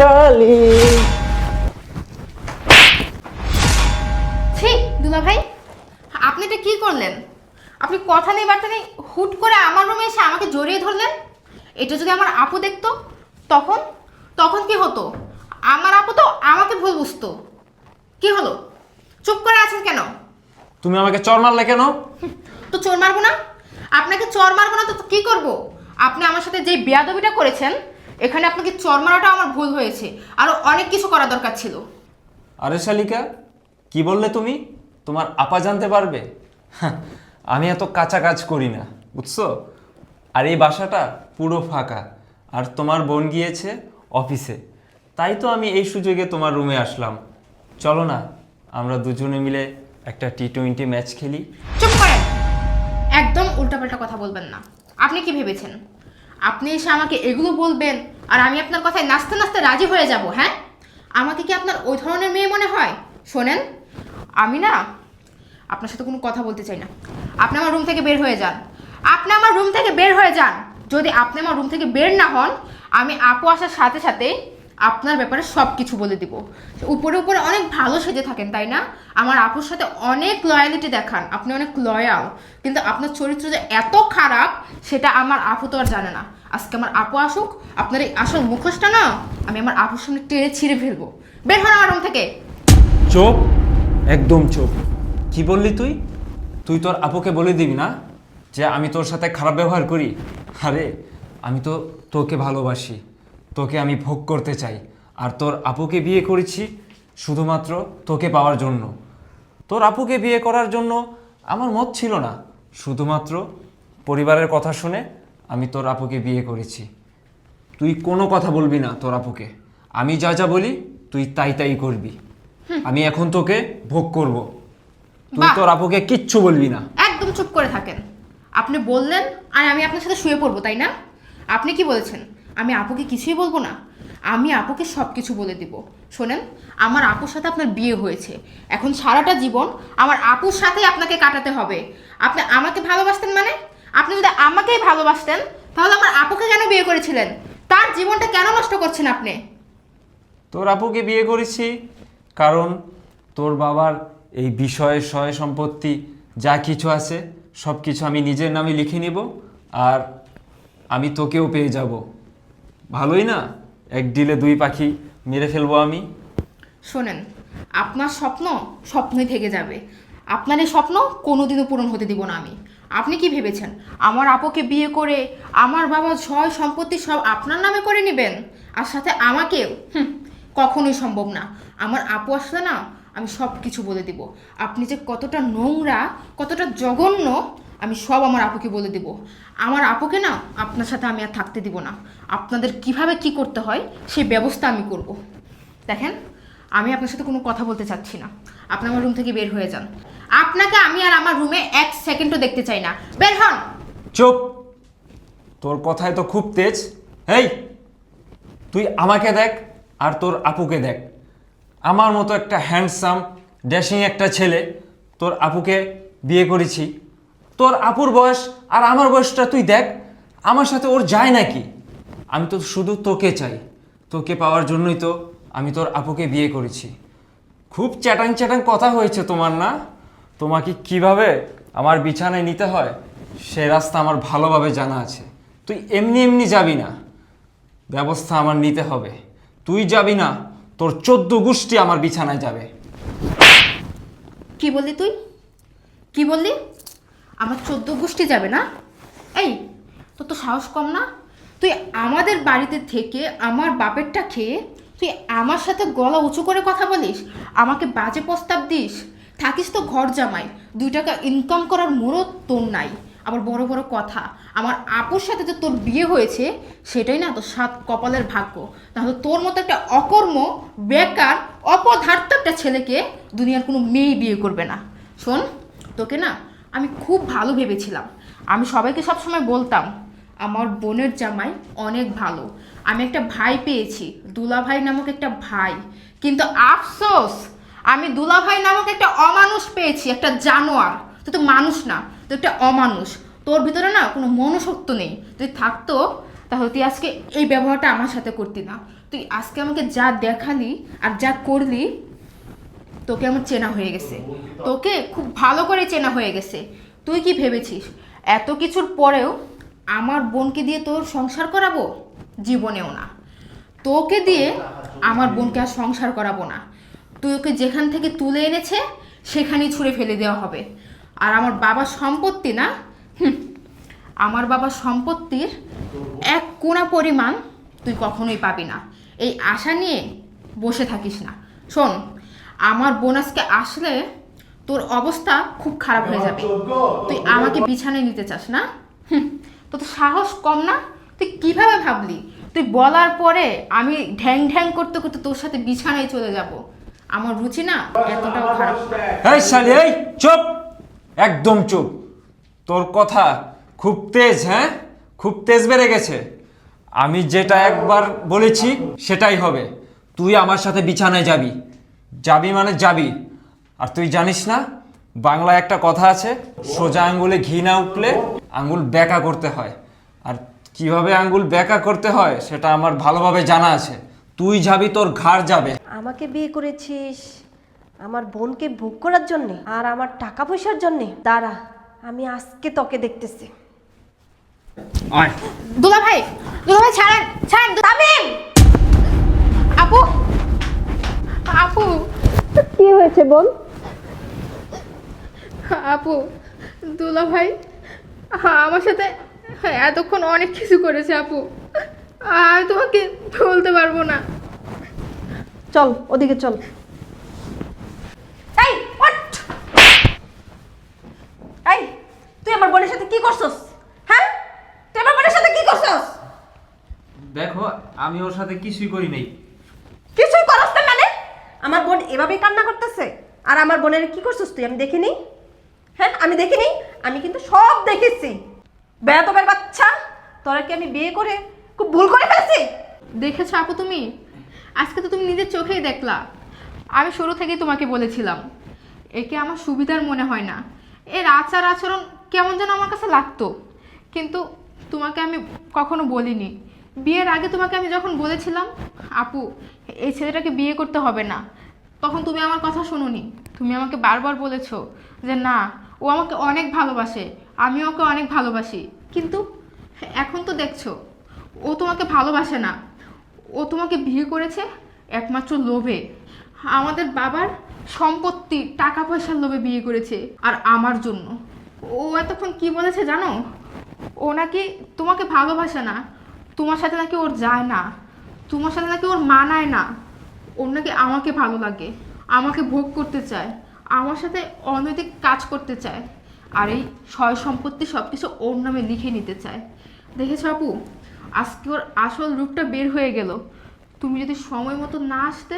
শালি ঠিক দুলা ভাই আপনি এটা কি করলেন? আপনি কথা নেই বার্তা নেই হুট করে আমার রুমে এসে আমাকে জড়িয়ে ধরলেন? এটা যদি আমার আপু দেখতো তখন? তখন কি হতো? আমার আপু তো আমাকে ভুল বুঝতো। কি হলো? চুপ করে আছেন কেন? তুমি আমাকে চর মারলে কেন? তো চোর মারবো না? আপনাকে চর মারবো না তো তো কি করব? আপনি আমার সাথে যে বেয়াদবিটা করেছেন এখানে আপনাকে চর মারাটা আমার ভুল হয়েছে। আরও অনেক কিছু করা দরকার ছিল। আরে শালিকা কি বললে তুমি? তোমার আপা জানতে পারবে। আমি এত কাঁচা কাজ করি না বুঝছ? আর এই বাসাটা পুরো ফাঁকা। আর তোমার বোন গিয়েছে অফিসে। তাই তো আমি এই সুযোগে তোমার রুমে আসলাম। চলো না আমরা দুজনে মিলে একটা টি টোয়েন্টি ম্যাচ খেলি। চুপ করেন। একদম উল্টাপাল্টা কথা বলবেন না। আপনি কি ভেবেছেন? আপনি এসে আমাকে এগুলো বলবেন আর আমি আপনার কথায় নাচতে নাচতে রাজি হয়ে যাব হ্যাঁ? আমাকে কি আপনার ওই ধরনের মেয়ে মনে হয়? শোনেন, আমি না আপনার সাথে কোনো কথা বলতে চাই না। আপনি আমার রুম থেকে বের হয়ে যান। আপনি আমার রুম থেকে বের হয়ে যান। যদি আপনি আমার রুম থেকে বের না হন, আমি আপু আসার সাথে সাথে আপনার ব্যাপারে সব কিছু বলে দিব। উপরে উপরে অনেক ভালো সেজে থাকেন, তাই না? আমার আপুর সাথে অনেক লয়ালিটি দেখান, আপনি অনেক লয়াল কিন্তু আপনার চরিত্র যে এত খারাপ, সেটা আমার আপু তো আর জানে না। আজকে আমার আপু আসুক, আপনার এই আসল মুখোশটা না, আমি আমার আপুর সামনে টেনে ছিঁড়ে ফেলব। বের হন আমার থেকে। চোপ, একদম চোপ। কি বললি তুই? তুই তোর আপুকে বলে দিবি না যে আমি তোর সাথে খারাপ ব্যবহার করি। আরে, আমি তো তোকে ভালোবাসি। তোকে আমি ভোগ করতে চাই। আর তোর আপুকে বিয়ে করেছি শুধুমাত্র তোকে পাওয়ার জন্য। তোর আপুকে বিয়ে করার জন্য আমার মত ছিল না। শুধুমাত্র পরিবারের কথা শুনে আমি তোর আপুকে বিয়ে করেছি। তুই কোনো কথা বলবি না তোর আপুকে। আমি যা যা বলি তুই তাই তাই করবি। আমি এখন তোকে ভোগ করব। তুই বাহ। তোর আপুকে কিচ্ছু বলবি না। একদম চুপ করে থাকেন। আপনি বললেন আর আমি আপনার সাথে শুয়ে পড়ব তাই না? আপনি কি বলেছেন? আমি আপুকে কিছুই বলব না। আমি আপুকে সব কিছু বলে দিব। শোনেন, আমার আপুর সাথে আপনার বিয়ে হয়েছে। এখন সারাটা জীবন আমার আপুর সাথেই আপনাকে কাটাতে হবে। আপনি আমাকে ভালোবাসতেন মানে? আপনি যদি আমাকেই ভালোবাসতেন, তাহলে আমার আপুকে কেন বিয়ে করেছিলেন? তার জীবনটা কেন নষ্ট করছেন আপনি? তোর আপুকে বিয়ে করেছি কারণ তোর বাবার এই বিষয়ে সয় সম্পত্তি যা কিছু আছে সব কিছু আমি নিজের নামে লিখে নেব আর আমি তোকেও পেয়ে যাব। ভালোই না? এক ডিলে দুই পাখি মেরে ফেলব আমি। শোনেন, আপনার স্বপ্ন স্বপ্নই থেকে যাবে। আপনার এই স্বপ্ন কোনোদিনও পূরণ হতে দিব না আমি। আপনি কি ভেবেছেন? আমার আপুকে বিয়ে করে আমার বাবা ছয় সম্পত্তি সব আপনার নামে করে নেবেন? আর সাথে আমাকেও? কখনোই সম্ভব না। আমার আপু আসলে না, আমি সব কিছু বলে দিব। আপনি যে কতটা নোংরা, কতটা জঘন্য আমি সব আমার আপুকে বলে দিব। আমার আপুকে না আপনার সাথে আমি আর থাকতে দিব না। আপনাদের কীভাবে কি করতে হয়, সেই ব্যবস্থা আমি করব। দেখেন, আমি আপনার সাথে কোনো কথা বলতে চাচ্ছি না। আপনি আমার রুম থেকে বের হয়ে যান। আপনাকে আমি আর আমার রুমে এক সেকেন্ডও দেখতে চাই না। বের হন! চুপ! তোর কথায় তো খুব তেজ। এই তুই আমাকে দেখ আর তোর আপুকে দেখ। আমার মতো একটা হ্যান্ডসাম ড্যাশিং একটা ছেলে তোর আপুকে বিয়ে করেছি। তোর আপুর বয়স আর আমার বয়সটা তুই দেখ, আমার সাথে ওর যায় নাকি? আমি তো শুধু তোকে চাই। তোকে পাওয়ার জন্যই তো আমি তোর আপুকে বিয়ে করেছি। খুব চ্যাটাং চ্যাটাং কথা হয়েছে তোমার, না? তোমাকে কীভাবে আমার বিছানায় নিতে হয়, সে রাস্তা আমার ভালোভাবে জানা আছে। তুই এমনি এমনি যাবি না। ব্যবস্থা আমার নিতে হবে। তুই যাবি না, তোর চোদ্দ গোষ্ঠী আমার বিছানায় যাবে। কি বললি তুই? কি বললি? আমার চোদ্দ গোষ্ঠী যাবে না? এই, তোর তো সাহস কম না? তুই আমাদের বাড়িতে থেকে আমার বাপেরটা খেয়ে তুই আমার সাথে গলা উঁচু করে কথা বলিস, আমাকে বাজে প্রস্তাব দিস। থাকিস তো ঘর জামাই, দুই টাকা ইনকাম করার মোড়ও তোর নাই। আবার বড় বড় কথা, আমার আপুর সাথে যে তোর বিয়ে হয়েছে, সেটাই না তোর সাত কপালের ভাগ্য। তাহলে তোর মতো একটা অকর্ম, বেকার, অপদার্থ একটা ছেলেকে দুনিয়ার কোনো মেয়েই বিয়ে করবে না। শোন, তোকে না আমি খুব ভালো ভেবেছিলাম। আমি সবাইকে সবসময় বলতাম, আমার বোনের জামাই অনেক ভালো। আমি একটা ভাই পেয়েছি দুলা ভাই নামক একটা ভাই। কিন্তু আফসোস, আমি দুলা ভাই নামক একটা অমানুষ পেয়েছি, একটা জানোয়ার। তুই তো মানুষ না, তুই একটা অমানুষ। তোর ভিতরে না কোনো মনুষ্যত্ব নেই। তুই থাকতো তাহলে তুই আজকে এই ব্যবহারটা আমার সাথে করতি না। তুই আজকে আমাকে যা দেখালি আর যা করলি তোকে আমার চেনা হয়ে গেছে। তোকে খুব ভালো করে চেনা হয়ে গেছে। তুই কি ভেবেছিস? এত কিছুর পরেও আমার বোনকে দিয়ে তোর সংসার করাবো? জীবনেও না। তোকে দিয়ে আমার বোনকে আর সংসার করাবো না। তুই ওকে যেখান থেকে তুলে এনেছে, সেখানেই ছুঁড়ে ফেলে দেওয়া হবে। আর আমার বাবার সম্পত্তি না আমার বাবার সম্পত্তির এক কোনা পরিমাণ তুই কখনোই পাবি না। এই আশা নিয়ে বসে থাকিস না। শোন আমার বোনাসকে আসলে তোর অবস্থা খুব খারাপ হয়ে যাবে। তুই আমাকে বিছানায় নিতে চাস না? হুম, তোর সাহস কম না? তুই কীভাবে ভাবলি? তুই বলার পরে আমি ঢ্যাং ঢ্যাং করতে করতে তোর সাথে বিছানায় চলে যাব। আমার রুচি না এতটাও খারাপ। এই শালি এই চুপ! একদম চুপ। তোর কথা খুব তেজ হ্যাঁ? খুব তেজ বেড়ে গেছে। আমি যেটা একবার বলেছি সেটাই হবে। তুই আমার সাথে বিছানায় যাবি। যাবি মানে যাবি। আর তুই জানিস না বাংলায় একটা কথা আছে সোজা আঙ্গুলে ঘি না উঠলে আঙ্গুল ব্যাকা করতে হয়। আর কীভাবে আঙ্গুল ব্যাকা করতে হয় সেটা আমার ভালোভাবে জানা আছে। তুই যাবি তোর ঘাড় যাবে। আমাকে বিয়ে করেছিস আমার বোনকে ভোগ করার জন্যে আর আমার টাকা পয়সার জন্যে? দাঁড়া আমি আজকে তোকে দেখতেছি। আয়। দুলা ভাই দুলা ভাই ছাড়েন ছাড়েন তামিম! আপু! আপু। কি হয়েছে বোন? আপু দুলা ভাই আমার সাথে এতক্ষণ অনেক কিছু করেছে আপু। আমি তোমাকে বলতে পারব না। চল ওদিকে চল। এই এই তুই আমার বোনের সাথে কি করছস? হ্যাঁ? তুই আমার বোনের সাথে কি করছস? দেখো আমি ওর সাথে কিছুই করি নাই কিছুই করস না মানে আমার বোন এভাবেই কান্না করতেছে? আর আমার বোনের কি করছস তুই? আমি দেখিনি। হ্যাঁ আমি দেখিনি। আমি কিন্তু সব দেখেছি। বেয়াদবের বাচ্চা, তোরা কি আমি বিয়ে করে খুব ভুল করে ফেলছি? দেখেছ আপু তুমি? আজকে তো তুমি নিজের চোখেই দেখলা। আমি শুরু থেকেই তোমাকে বলেছিলাম, একে আমার সুবিধার মনে হয় না। এর আচার আচরণ কেমন যেন আমার কাছে লাগতো। কিন্তু তোমাকে আমি কখনো বলিনি। বিয়ের আগে তোমাকে আমি যখন বলেছিলাম, আপু, এই ছেলেটাকে বিয়ে করতে হবে না, তখন তুমি আমার কথা শোনোনি। তুমি আমাকে বারবার বলেছ যে, না, ও আমাকে অনেক ভালোবাসে, আমি ওকে অনেক ভালোবাসি। কিন্তু এখন তো দেখছ, ও তোমাকে ভালোবাসে না। ও তোমাকে বিয়ে করেছে একমাত্র লোভে। আমাদের বাবার সম্পত্তি টাকা পয়সার লোভে বিয়ে করেছে, আর আমার জন্য। ও এতক্ষণ কি বলেছে জানো? ও নাকি তোমাকে ভালোবাসে না তোমার সাথে নাকি ওর যায় না। তোমার সাথে নাকি ওর মানায় না। ওর নাকি আমাকে ভালো লাগে, আমাকে ভোগ করতে চায়, আমার সাথে অনৈতিক কাজ করতে চায়। আর এই সয় সম্পত্তি সব কিছু ওর নামে লিখে নিতে চায়। দেখেছ আপু? আজকে ওর আসল রূপটা বের হয়ে গেল। তুমি যদি সময় মতো না আসতে,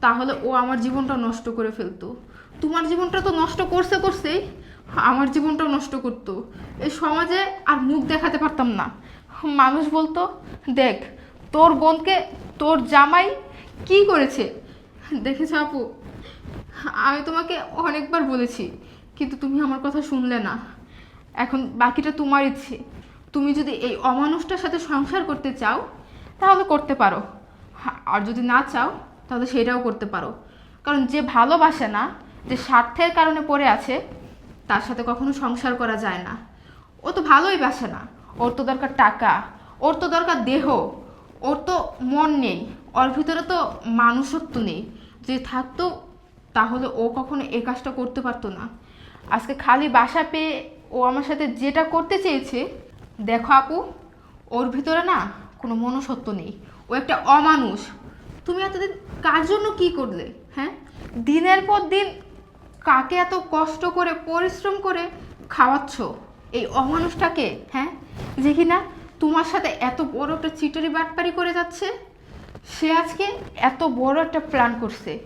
তাহলে ও আমার জীবনটা নষ্ট করে ফেলতো। তোমার জীবনটা তো নষ্ট করছে করছেই, আমার জীবনটাও নষ্ট করতো। এই সমাজে আর মুখ দেখাতে পারতাম না। মানুষ বলতো, দেখ, তোর বোনকে তোর জামাই কি করেছে? দেখেছ আপু, আমি তোমাকে অনেকবার বলেছি, কিন্তু তুমি আমার কথা শুনলে না। এখন বাকিটা তোমার ইচ্ছে। তুমি যদি এই অমানুষটার সাথে সংসার করতে চাও, তাহলে করতে পারো। আর যদি না চাও, তাহলে সেটাও করতে পারো। কারণ যে ভালোবাসে না, যে স্বার্থের কারণে পড়ে আছে, তার সাথে কখনো সংসার করা যায় না। ও তো ভালোই বাসে না। ওর তো দরকার টাকা, ওর তো দরকার দেহ, ওর তো মন নেই, ওর ভিতরে তো মানুষত্ব নেই। যে থাকতো, তাহলে ও কখনো এ কাজটা করতে পারতো না। আজকে খালি বাসা পেয়ে ও আমার সাথে যেটা করতে চেয়েছে, দেখো আপু, ওর ভিতরে না কোনো মনুষ্যত্ব নেই। ও একটা অমানুষ। তুমি এতদিন কার জন্য কি করলে হ্যাঁ? দিনের পর দিন কাকে এত কষ্ট করে, পরিশ্রম করে খাওয়াচ্ছ? এই অমানুষটাকে হ্যাঁ? যে কিনা তোমার সাথে এত বড় একটা চিটারি বাটপারি করে যাচ্ছে? সে আজকে এত বড় একটা প্ল্যান করছে।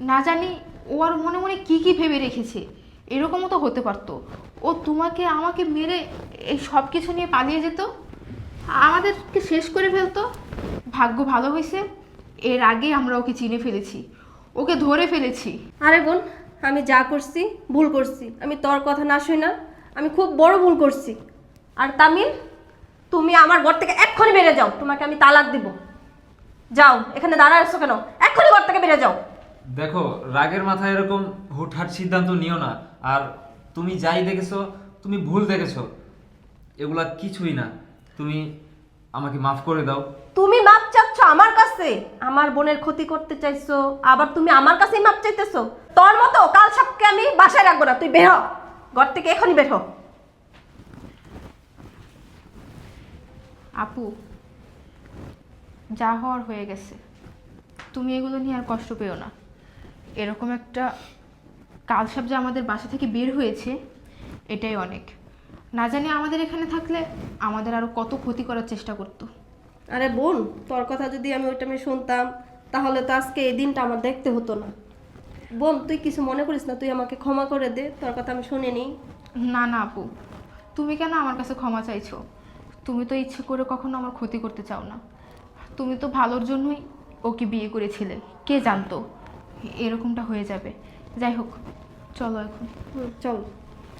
না জানি ও আর মনে মনে কি কি ভেবে রেখেছে। এরকমও তো হতে পারতো। ও তোমাকে আমাকে মেরে এই সব কিছু নিয়ে পালিয়ে যেত? আমাদেরকে শেষ করে ফেলতো? ভাগ্য ভালো হয়েছে। এর আগে আমরা ওকে চিনে ফেলেছি। ওকে ধরে ফেলেছি। আরে বোন, আমি যা করছি, ভুল করছি। আমি তোর কথা না শুই না আমি খুব বড় ভুল করছি। আর তামিল? তুমি আমার ঘর থেকে এক্ষুনি বেড়ে যাও। তোমাকে আমি তালাক দিব। যাও এখানে দাঁড়া আছো কেন? এক্ষুনি ঘর থেকে বেড়ে যাও। দেখো রাগের মাথায় এরকম হুটহাট সিদ্ধান্ত নিও না। আর তুমি যাই দেখেছ তুমি ভুল দেখেছ এগুলা কিছুই না। তুমি আমাকে মাফ করে দাও। তুমি মাপ চাচ্ছ আমার কাছে? আমার বোনের ক্ষতি করতে চাইছো আবার তুমি আমার কাছেই মাপ চাইতেছো? তোর মতো কাল সাপকে আমি বাসায় রাখব না। তুই বের হ। ঘর থেকে এখনই বের হ। আপু যা হওয়ার হয়ে গেছে। তুমি এগুলো নিয়ে আর কষ্ট পেও না। এরকম একটা কালসাপ যে আমাদের বাসা থেকে বের হয়েছে এটাই অনেক। না জানি আমাদের এখানে থাকলে আমাদের আরও কত ক্ষতি করার চেষ্টা করতো। আরে বোন তোর কথা যদি আমি ওই টাইমে শুনতাম তাহলে তো আজকে এই দিনটা আমার দেখতে হতো না। বোন তুই কিছু মনে করিস না তুই আমাকে ক্ষমা করে দে তোর কথা আমি শুনিনি না না আপু। তুমি কেন আমার কাছে ক্ষমা চাইছো? তুমি তো ইচ্ছে করে কখনো আমার ক্ষতি করতে চাও না। তুমি তো ভালোর জন্যই ওকে বিয়ে করেছিলে। কে জানতো? এরকমটা হয়ে যাবে। যাই হোক, চলো এখন। চল।